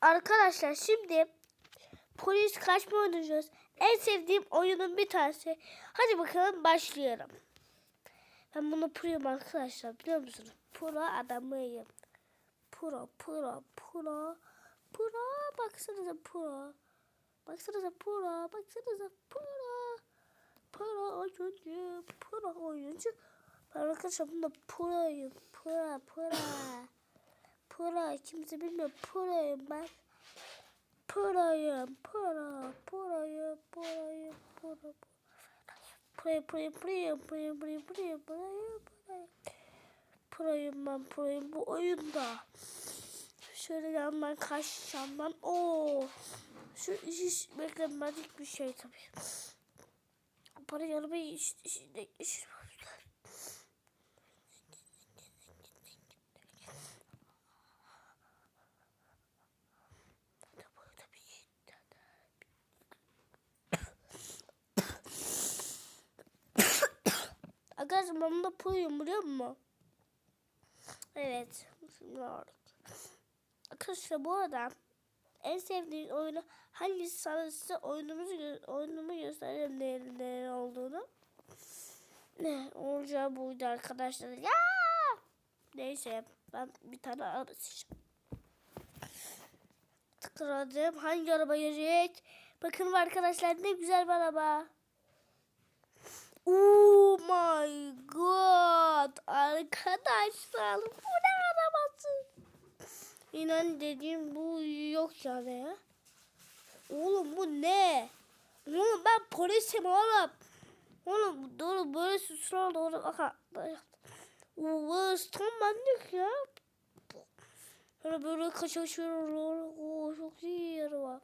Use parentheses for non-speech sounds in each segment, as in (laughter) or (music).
Arkadaşlar şimdi polis kaçma oynayacağız. En sevdiğim oyunun bir tanesi. Hadi bakalım başlayalım. Ben bunu pro'yum arkadaşlar biliyor musunuz? Pro adamıyım. Pro, pro, pro. Pro, baksanıza pro. Baksanıza pro, baksanıza pro. Pro oyuncu, pro oyuncu. Ben arkadaşlar bunda pro'yum. Pro, pro. Pro, kimse bilmiyor. Pro'yum ben. Pro'yum, pro, pro'yum, pro'yum, pro, pro. Pro'yum, pro'yum, pro'yum, pro'yum, pro'yum, pro'yum, pro'yum, pro'yum. Pro'yum ben, pro'yum bu oyunda. Şöyle yandan kaç yandan. Oo. Şu iş beklenmedik bir şey tabii. Para yanıma iş, iş, iş. Arkadaşlar ben bunda proyum biliyor musun? Evet. Şimdi aldık. Arkadaşlar bu arada en sevdiğin oyunu hangisi sana size oyunumuzu oyunumu göstereceğim neyin neyin olduğunu. Ne olacağı buydu arkadaşlar. Ya! Neyse ben bir tane araba seçeceğim. Tıkladım. Hangi araba gelecek? Bakın arkadaşlar ne güzel bir araba. God. Arkadaşlar bu ne arabası? İnan dediğim bu yok yani ya. Oğlum bu ne? Oğlum ben polisim oğlum. Oğlum doğru böyle susura doğru. Aha. Oo, tam benlik ya. Böyle böyle kaçışıyor. Oo, çok iyi yer var.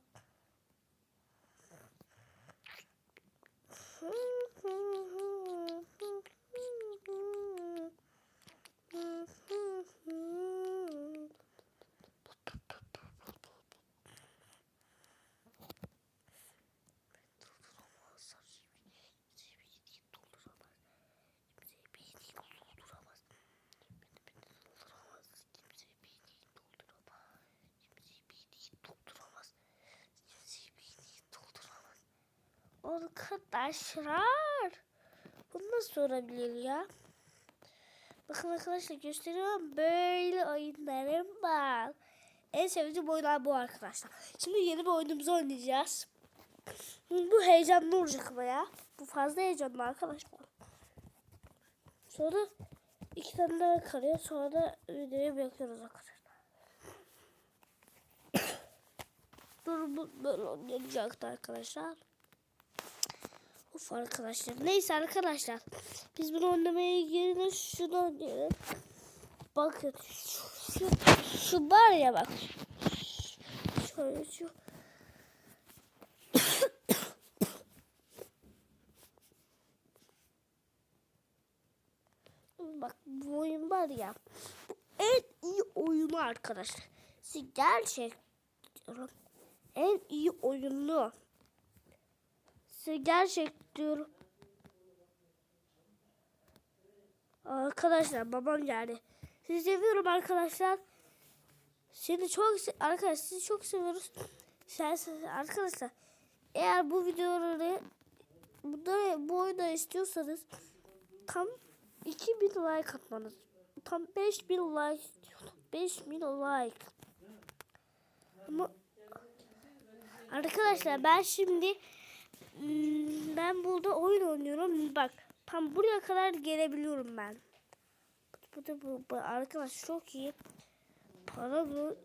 Arkadaşlar. Bu nasıl olabilir ya? Bakın arkadaşlar gösteriyorum. Böyle oyunlarım var. En sevdiğim oyunlar bu arkadaşlar. Şimdi yeni bir oyunumuzu oynayacağız. Bu heyecanlı olacak ama ya. Bu fazla heyecanlı arkadaşlar. Sonra iki tane daha kalıyor. Sonra da videoyu bırakıyoruz arkadaşlar. (coughs) Dur bu böyle oynayacaktı arkadaşlar. Of arkadaşlar. Neyse arkadaşlar. Biz bunu oynamaya girene şunu oynayalım. Bakın şu, şu, var ya bak. Şöyle şu. bak bu oyun var ya. Bu en iyi oyunu arkadaşlar. Size gerçek diyorum. En iyi oyunu. Size gerçek diyorum. Arkadaşlar babam geldi. Sizi seviyorum arkadaşlar. Seni çok arkadaşlar sizi çok seviyoruz. Sen, arkadaşlar eğer bu videoları burada bu oyunu istiyorsanız tam 2000 like atmanız. Tam 5000 like istiyorum. 5000 like. Ama arkadaşlar ben şimdi ben burada oyun oynuyorum. Bak tam buraya kadar gelebiliyorum ben. Bu da bu, bu arkadaş çok iyi. Para bu.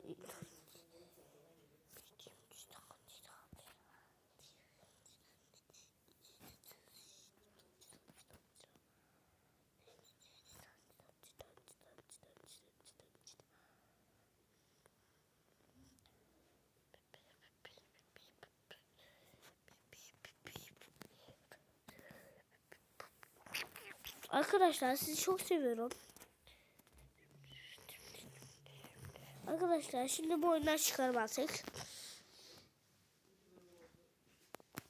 Arkadaşlar sizi çok seviyorum. Arkadaşlar şimdi bu oyundan çıkarmazsak.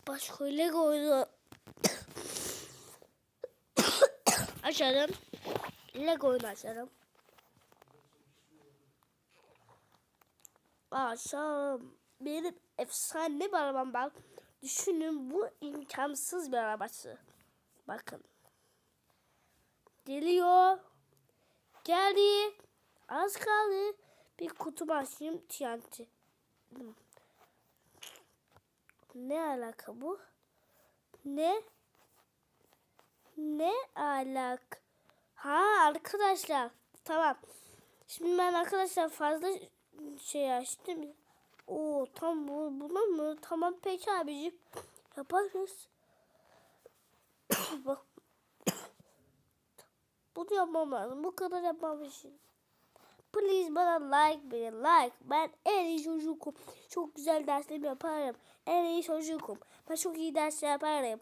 Başka Lego oyunu (coughs) açalım. Lego oyunu açalım. Aşağım. Benim efsane bir arabam bak. Düşünün bu imkansız bir arabası. Bakın. Geliyor. Geldi. Az kaldı. Bir kutu açayım TNT. Ne alaka bu? Ne? Ne alak? Ha arkadaşlar. Tamam. Şimdi ben arkadaşlar fazla şey açtım. Oo tam bu buna mı? Tamam peki abicim. Yaparız. (coughs) Bak. Bunu yapmam lazım. Bu kadar yapmamışım. Please bana like beni like. Ben en iyi çocuğum. Çok güzel derslerimi yaparım. En iyi çocuğum. Ben çok iyi dersler yaparım.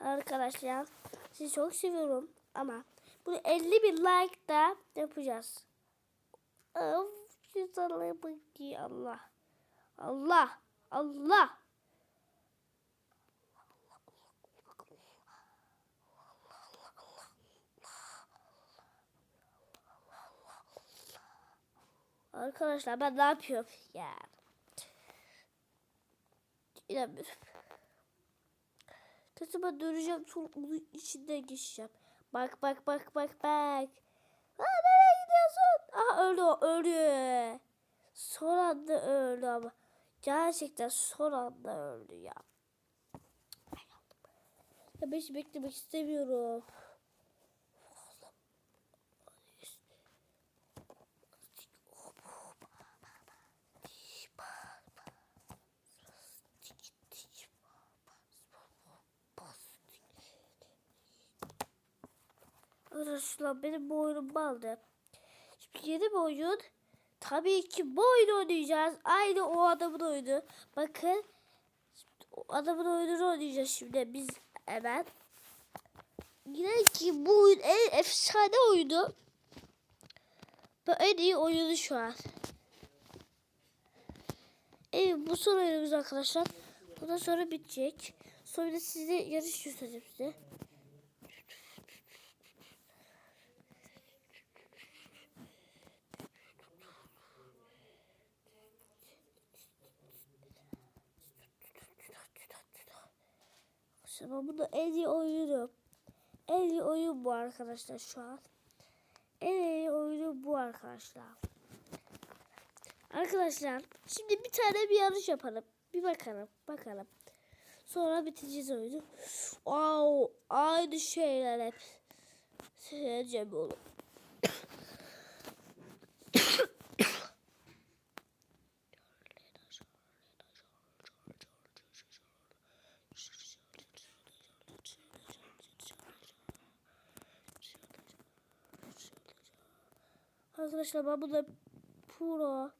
Arkadaşlar sizi çok seviyorum ama bunu 50 bin like da yapacağız. Of güzel bakayım Allah. Allah. Allah. Arkadaşlar ben ne yapıyorum ya? İnanmıyorum. Kasıma döneceğim sonra onun içinden geçeceğim. Bak bak bak bak bak. Aa nereye gidiyorsun? Aha öldü o öldü. Son anda öldü ama. Gerçekten son anda öldü ya. Ya ben hiç beklemek istemiyorum. Arkadaşlar benim bu oyunum. Şimdi yeni bir oyun. Tabii ki bu oyunu oynayacağız. Aynı o adamın oyunu. Bakın. O adamın oyununu oynayacağız şimdi biz hemen. Yine ki bu oyun en efsane oyunu. Bu en iyi oyunu şu an. Evet bu son oyunumuz arkadaşlar. Bundan sonra bitecek. Sonra size yarış göstereceğim size. Ama bu da en iyi oyunu. En iyi oyun bu arkadaşlar şu an. En iyi oyunu bu arkadaşlar. Arkadaşlar şimdi bir tane bir yarış yapalım. Bir bakalım. Bakalım. Sonra biteceğiz oyunu. Wow, aynı şeyler hep. Seveceğim oğlum. Arkadaşlar ben bunu puro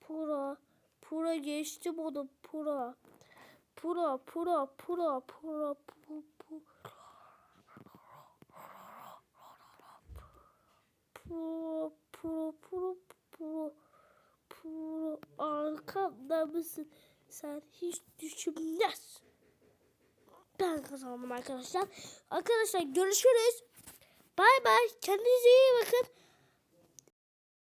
puro puro geçtim onu puro puro puro puro puro puro puro puro puro puro puro arkamda mısın? Sen hiç düşünmez. Ben kazandım arkadaşlar. Arkadaşlar görüşürüz. Bay bay. Kendinize iyi bakın